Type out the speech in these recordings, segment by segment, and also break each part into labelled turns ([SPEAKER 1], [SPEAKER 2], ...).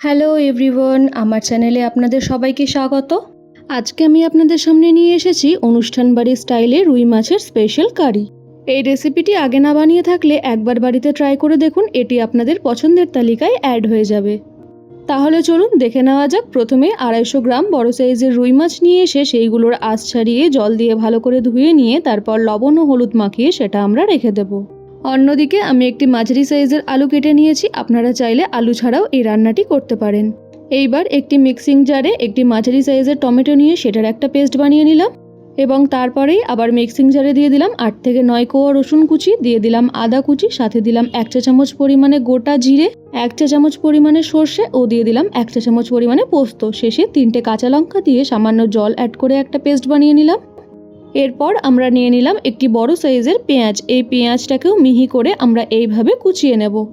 [SPEAKER 1] Hello everyone, আমার চ্যানেলে আপনাদের সবাইকে স্বাগত। আজকে আমি আপনাদের সামনে নিয়ে এসেছি অনুষ্ঠান বাড়ি স্টাইলে রুই মাছের স্পেশাল কারি। এই রেসিপিটি আগে না বানিয়ে থাকলে একবার বাড়িতে ট্রাই করে দেখুন, এটি আপনাদের পছন্দের তালিকায় অ্যাড হয়ে যাবে। তাহলে চলুন দেখে নেওয়া যাক, প্রথমে আড়াইশো গ্রাম বড় সাইজের রুই মাছ নিয়ে এসে সেইগুলোর আঁশ ছাড়িয়ে জল দিয়ে ভালো করে ধুয়ে নিয়ে তারপর লবণ ও হলুদ মাখিয়ে সেটা আমরা রেখে দেবো। অন্যদিকে আমি একটি মাঝারি সাইজের আলু কেটে নিয়েছি। আপনারা চাইলে আলু ছাড়াও এই রান্নাটি করতে পারেন। এইবার একটি মিক্সিং জারে একটি মাঝারি সাইজের টমেটো নিয়ে সেটার একটা পেস্ট বানিয়ে নিলাম এবং তারপরেই আবার মিক্সিং জারে দিয়ে দিলাম আট থেকে নয় কোয়া রসুন কুচি, দিয়ে দিলাম আদা কুচি, সাথে দিলাম এক চা চামচ পরিমাণে গোটা জিরে, এক চা চামচ পরিমাণে সর্ষে ও দিয়ে দিলাম এক চা চামচ পরিমাণে পোস্ত। শেষে তিনটে কাঁচা লঙ্কা দিয়ে সামান্য জল অ্যাড করে একটা পেস্ট বানিয়ে নিলাম। এরপর আমরা নিয়ে নিলাম একটি বড় সাইজের পেঁয়াজ। এই পেঁয়াজটাকেও মিহি করে আমরা এইভাবে কুচিয়ে নেব।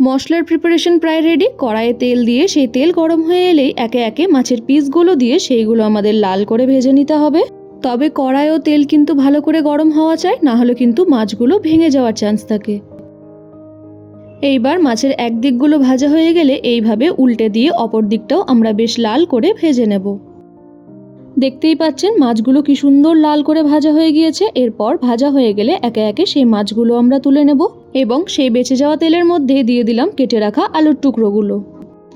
[SPEAKER 1] মশলার প্রিপারেশন প্রায় রেডি কড়াইয়ে তেল দিয়ে সেই তেল গরম হয়ে এলেই একে একে মাছের পিসগুলো দিয়ে সেইগুলো আমাদের লাল করে ভেজে নিতে হবে। তবে কড়াই ও তেল কিন্তু ভালো করে গরম হওয়া চাই, না হলে কিন্তু মাছগুলো ভেঙে যাওয়ার চান্স থাকে। এইবার মাছের এক দিকগুলো ভাজা হয়ে গেলে এইভাবে উল্টে দিয়ে অপর দিকটাও আমরা বেশ লাল করে ভেজে নেব। দেখতেই পাচ্ছেন মাছগুলো কি সুন্দর লাল করে ভাজা হয়ে গিয়েছে। এরপর ভাজা হয়ে গেলে একে একে সেই মাছগুলো আমরা তুলে নেব এবং সেই বেঁচে যাওয়া তেলের মধ্যে দিয়ে দিলাম কেটে রাখা আলুর টুকরোগুলো।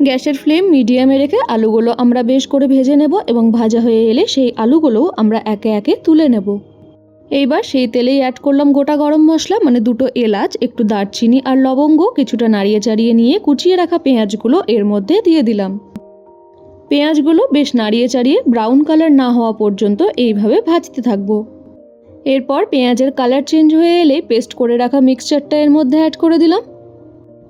[SPEAKER 1] গ্যাসের ফ্লেম মিডিয়ামে রেখে আলুগুলো আমরা বেশ করে ভেজে নেব এবং ভাজা হয়ে এলে সেই আলুগুলোও আমরা একে একে তুলে নেব। এইবার সেই তেলেই অ্যাড করলাম গোটা গরম মশলা মানে দুটো এলাচ, একটু দারচিনি আর লবঙ্গ, কিছুটা নাড়িয়ে চাড়িয়ে নিয়ে কুচিয়ে রাখা পেঁয়াজগুলো এর মধ্যে দিয়ে দিলাম। পেঁয়াজগুলো বেশ নাড়িয়ে চাড়িয়ে ব্রাউন কালার না হওয়া পর্যন্ত এইভাবে ভাজতে থাকব। এরপর পেঁয়াজের কালার চেঞ্জ হয়ে এলে পেস্ট করে রাখা মিক্সচারটা এর মধ্যে অ্যাড করে দিলাম।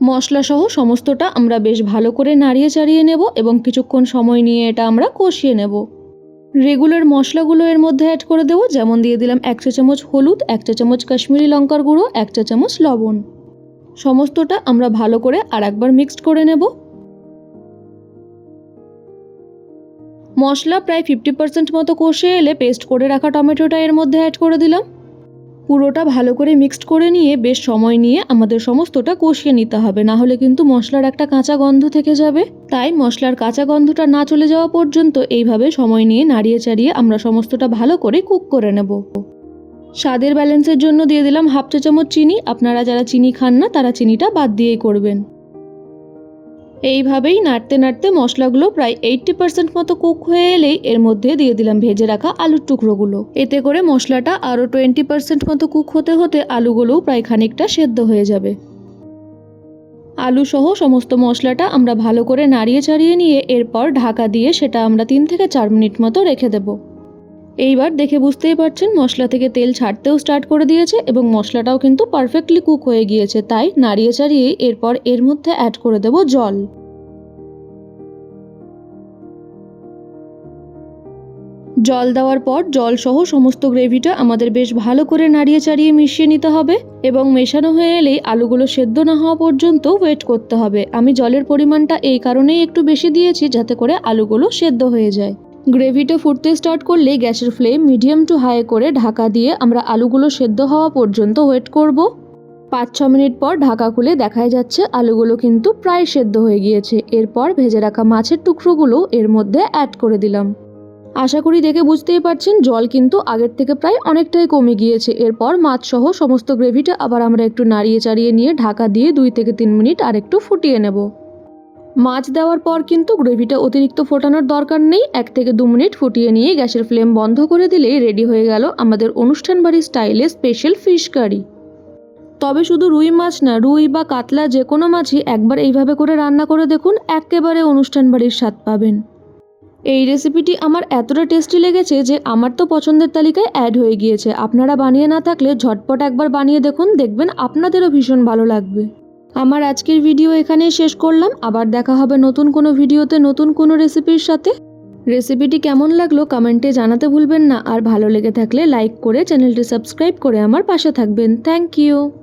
[SPEAKER 1] মশলা সহ সমস্তটা আমরা বেশ ভালো করে নাড়িয়ে চাড়িয়ে নেব এবং কিছুক্ষণ সময় নিয়ে এটা আমরা কষিয়ে নেব। রেগুলার মশলাগুলো এর মধ্যে অ্যাড করে দেবো, যেমন দিয়ে দিলাম এক চা চামচ হলুদ, এক চা চামচ কাশ্মীরি লঙ্কার গুঁড়ো, এক চা চামচ লবণ। সমস্তটা আমরা ভালো করে আর একবার মিক্সড করে নেব। মশলা প্রায় ফিফটি পার্সেন্ট মতো কষে এলে পেস্ট করে রাখা টমেটোটা এর মধ্যে অ্যাড করে দিলাম। পুরোটা ভালো করে মিক্সড করে নিয়ে বেশ সময় নিয়ে আমাদের সমস্তটা কষিয়ে নিতে হবে, না হলে কিন্তু মশলার একটা কাঁচা গন্ধ থেকে যাবে। তাই মশলার কাঁচা গন্ধটা না চলে যাওয়া পর্যন্ত এইভাবে সময় নিয়ে নাড়িয়ে চাড়িয়ে আমরা সমস্তটা ভালো করে কুক করে নেব। স্বাদের ব্যালেন্সের জন্য দিয়ে দিলাম হাফ চা চামচ চিনি। আপনারা যারা চিনি খান না, তারা চিনিটা বাদ দিয়েই করবেন। এইভাবেই নাড়তে নাড়তে মশলাগুলো প্রায় এইটটি পার্সেন্ট মতো কুক হয়ে এলেই এর মধ্যে দিয়ে দিলাম ভেজে রাখা আলুর টুকরোগুলো। এতে করে মশলাটা আরও টোয়েন্টি পার্সেন্ট মতো কুক হতে হতে আলুগুলোও প্রায় খানিকটা সেদ্ধ হয়ে যাবে। আলু সহ সমস্ত মশলাটা আমরা ভালো করে নাড়িয়ে চাড়িয়ে নিয়ে এরপর ঢাকা দিয়ে সেটা আমরা তিন থেকে চার মিনিট মতো রেখে দেব। এইবার দেখে বুঝতেই পারছেন, মশলা থেকে তেল ছাড়তেও স্টার্ট করে দিয়েছে এবং মশলাটাও কিন্তু পারফেক্টলি কুক হয়ে গিয়েছে। তাই নাড়িয়ে চাড়িয়ে এরপর এর মধ্যে অ্যাড করে দেব জল। জল দেওয়ার পর জল সহ সমস্ত গ্রেভিটা আমাদের বেশ ভালো করে নাড়িয়ে চাড়িয়ে মিশিয়ে নিতে হবে এবং মেশানো হয়ে এলেই আলুগুলো সেদ্ধ না হওয়া পর্যন্ত ওয়েট করতে হবে। আমি জলের পরিমাণটা এই কারণেই একটু বেশি দিয়েছি যাতে করে আলুগুলো সেদ্ধ হয়ে যায়। গ্রেভিটা ফুটতে স্টার্ট করলেই গ্যাসের ফ্লেম মিডিয়াম টু হাই করে ঢাকা দিয়ে আমরা আলুগুলো সেদ্ধ হওয়া পর্যন্ত ওয়েট করব। পাঁচ ছ মিনিট পর ঢাকা খুলে দেখাই যাচ্ছে আলুগুলো কিন্তু প্রায় সেদ্ধ হয়ে গিয়েছে। এরপর ভেজে রাখা মাছের টুকরোগুলো এর মধ্যে অ্যাড করে দিলাম। আশা করি দেখে বুঝতেই পারছেন, জল কিন্তু আগের থেকে প্রায় অনেকটাই কমে গিয়েছে। এরপর মাছ সহ সমস্ত গ্রেভিটা আবার আমরা একটু নাড়িয়ে চাড়িয়ে নিয়ে ঢাকা দিয়ে দুই থেকে তিন মিনিট আর একটু ফুটিয়ে নেব। মাছ দেওয়ার পর কিন্তু গ্রেভিটা অতিরিক্ত ফোটানোর দরকার নেই। এক থেকে দু মিনিট ফুটিয়ে নিয়ে গ্যাসের ফ্লেম বন্ধ করে দিলেই রেডি হয়ে গেল আমাদের অনুষ্ঠান বাড়ির স্টাইলে স্পেশাল ফিশ কারি। তবে শুধু রুই মাছ না, রুই বা কাতলা যে কোনো মাছই একবার এইভাবে করে রান্না করে দেখুন, একেবারে অনুষ্ঠান বাড়ির স্বাদ পাবেন। এই রেসিপিটি আমার এতটা টেস্টি লেগেছে যে আমার তো পছন্দের তালিকায় অ্যাড হয়ে গিয়েছে। আপনারা বানিয়ে না থাকলে ঝটপট একবার বানিয়ে দেখুন, দেখবেন আপনাদেরও ভীষণ ভালো লাগবে। আমার আজকের ভিডিও এখানেই শেষ করলাম। আবার দেখা হবে নতুন কোনো ভিডিওতে নতুন কোনো রেসিপির সাথে। রেসিপিটি কেমন লাগল কমেন্টে জানাতে ভুলবেন না। আর ভালো লেগে থাকলে লাইক করে চ্যানেলটি সাবস্ক্রাইব করে আমার পাশে থাকবেন। Thank you.